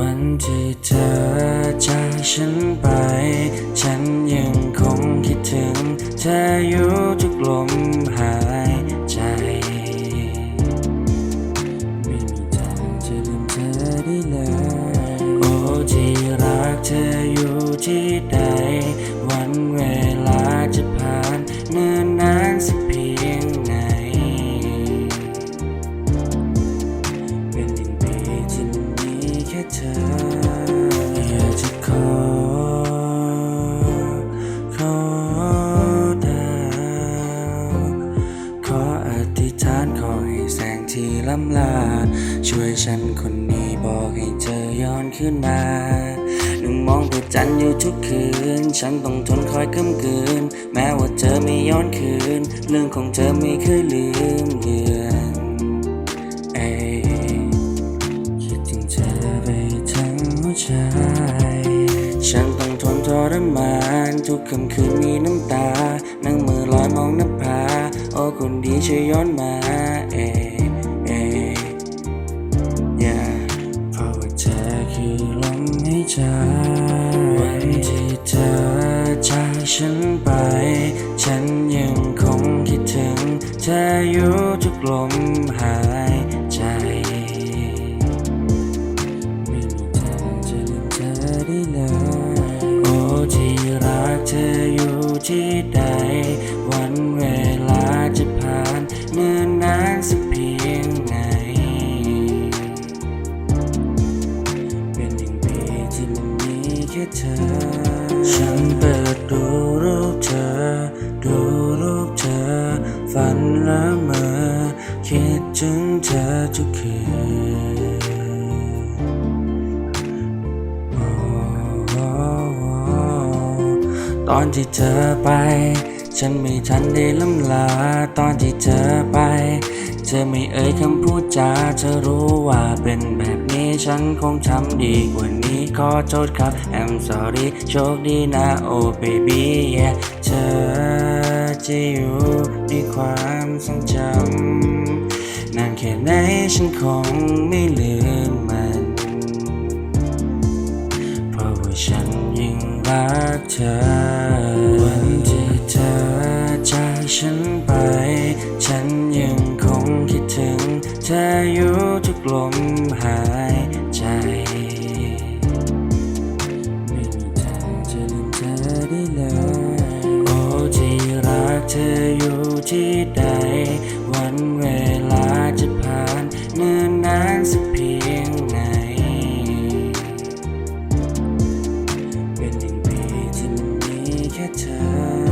วันที่เธอจากฉันไป ฉันยังคงคิดถึง เธออยู่ทุกลม เธอ อยากจะขอ ขอดาวขออธิษฐานขอให้แสงที่ล้ำลา ช่วยฉันคนนี้บอกให้เธอย้อนขึ้นมาหนั่งมองพระจันทร์อยู่ทุกคืน ฉันต้องทนคอยกำกืน แม้ว่าเธอไม่ย้อนคืน เรื่องของเธอไม่เคยลืมเลือนเอ ใจฉันต้องทนทรมานทุกค่ำคืนมีน้ำตา นั่งมือลอยมองน้ำผา โอ้คนดีช่วยย้อนมา เอเอ yeah เพราะว่าเธอคือลมหายใจวันที่เธอจากฉันไป ฉันยังคงคิดถึง เธออยู่ทุกลมหาย ที่ใด วันเวลาจะผ่านเนิ่นนานสักเพียงไหน เป็นหนึ่งปีที่มันมีแค่เธอ ตอนที่เธอไป ฉันไม่ทันได้ล้ำลา ตอนที่เธอไป เธอไม่เอ่ยคำพูดจา เธอรู้ว่าเป็นแบบนี้ฉันคงทำดีกว่านี้ขอโทษครับ I'm sorry โชคดีนะ oh baby yeah เธอจะอยู่ในความทรงจำนานแค่ไหนฉันคงไม่ลืม รักเธอ วันที่เธอจากฉันไป ฉันยังคงคิดถึง เธออยู่ทุกลมหายใจไม่มีทางจะลืมเธอได้เลย โอ้ที่รักเธออยู่ที่ใด วันเวลาจะผ่านเนิ่นนานสักเพียง time